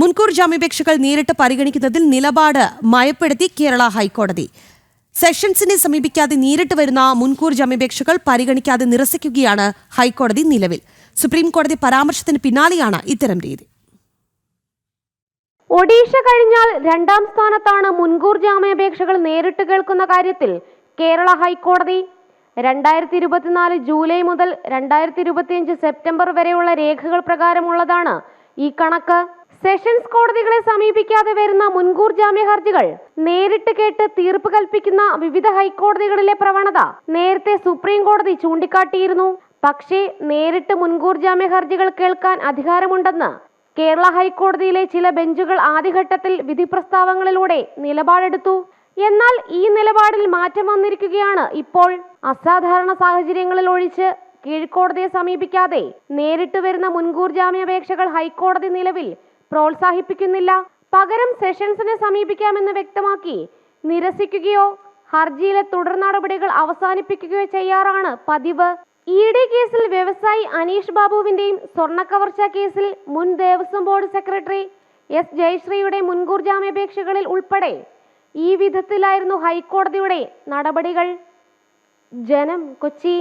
മുൻകൂർ ജാമ്യാപേക്ഷകൾ നേരിട്ട് പരിഗണിക്കുന്നതിൽ നിലപാട് മയപ്പെടുത്തി കേരള ഹൈക്കോടതി. സെഷൻസിനെ സമീപിക്കാതെ നേരിട്ട് വരുന്ന മുൻകൂർ ജാമ്യാപേക്ഷകൾ പരിഗണിക്കാതെ നിരസിക്കുകയാണ് ഹൈക്കോടതി നിലവിൽ. സുപ്രീം കോടതി പരാമർശത്തിന് പിന്നാലെയാണ് ഇത്തരം രീതി. ഒഡീഷ കഴിഞ്ഞാൽ രണ്ടാം സ്ഥാനത്താണ് മുൻകൂർ ജാമ്യാപേക്ഷകൾ നേരിട്ട് കേൾക്കുന്ന കാര്യത്തിൽ കേരള ഹൈക്കോടതി. രണ്ടായിരത്തി ഇരുപത്തിനാല് ജൂലൈ മുതൽ രണ്ടായിരത്തി ഇരുപത്തിയഞ്ച് സെപ്റ്റംബർ വരെയുള്ള രേഖകൾ പ്രകാരമുള്ളതാണ് ഈ കണക്ക്. സെഷൻസ് കോടതികളെ സമീപിക്കാതെ വരുന്ന മുൻകൂർ ജാമ്യ ഹർജികൾ നേരിട്ട് കേട്ട് തീർപ്പ് കൽപ്പിക്കുന്ന വിവിധ ഹൈക്കോടതികളിലെ പ്രവണത നേരത്തെ സുപ്രീം കോടതി ചൂണ്ടിക്കാട്ടിയിരുന്നു. പക്ഷേ നേരിട്ട് മുൻകൂർ ജാമ്യ ഹർജികൾ കേൾക്കാൻ അധികാരമുണ്ടെന്ന് കേരള ഹൈക്കോടതിയിലെ ചില ബെഞ്ചുകൾ ആദ്യഘട്ടത്തിൽ വിധി പ്രസ്താവങ്ങളിലൂടെ നിലപാടെടുത്തു. എന്നാൽ ഈ നിലപാടിൽ മാറ്റം വന്നിരിക്കുകയാണ് ഇപ്പോൾ. അസാധാരണ സാഹചര്യങ്ങളിൽ ഒഴിച്ച് കീഴ്ക്കോടതിയെ സമീപിക്കാതെ നേരിട്ട് വരുന്ന മുൻകൂർ ജാമ്യാപേക്ഷകൾ ഹൈക്കോടതി നിലവിൽ പ്രോത്സാഹിപ്പിക്കുന്നില്ല. പകരം സെഷൻസിനെ സമീപിക്കാമെന്ന് വ്യക്തമാക്കി നിരസിക്കുകയോ ഹർജിയിലെ തുടർ നടപടികൾ അവസാനിപ്പിക്കുകയോ ചെയ്യാറാണ് പതിവ്. ഇ ഡി കേസിൽ വ്യവസായി അനീഷ് ബാബുവിന്റെയും സ്വർണക്കവർച്ച കേസിൽ മുൻ ദേവസ്വം ബോർഡ് സെക്രട്ടറി എസ് ജയശ്രീയുടെ മുൻകൂർ ജാമ്യാപേക്ഷകളിൽ ഉൾപ്പെടെ ഈ വിധത്തിലായിരുന്നു ഹൈക്കോടതിയുടെ നടപടികൾ. ജനം കൊച്ചി.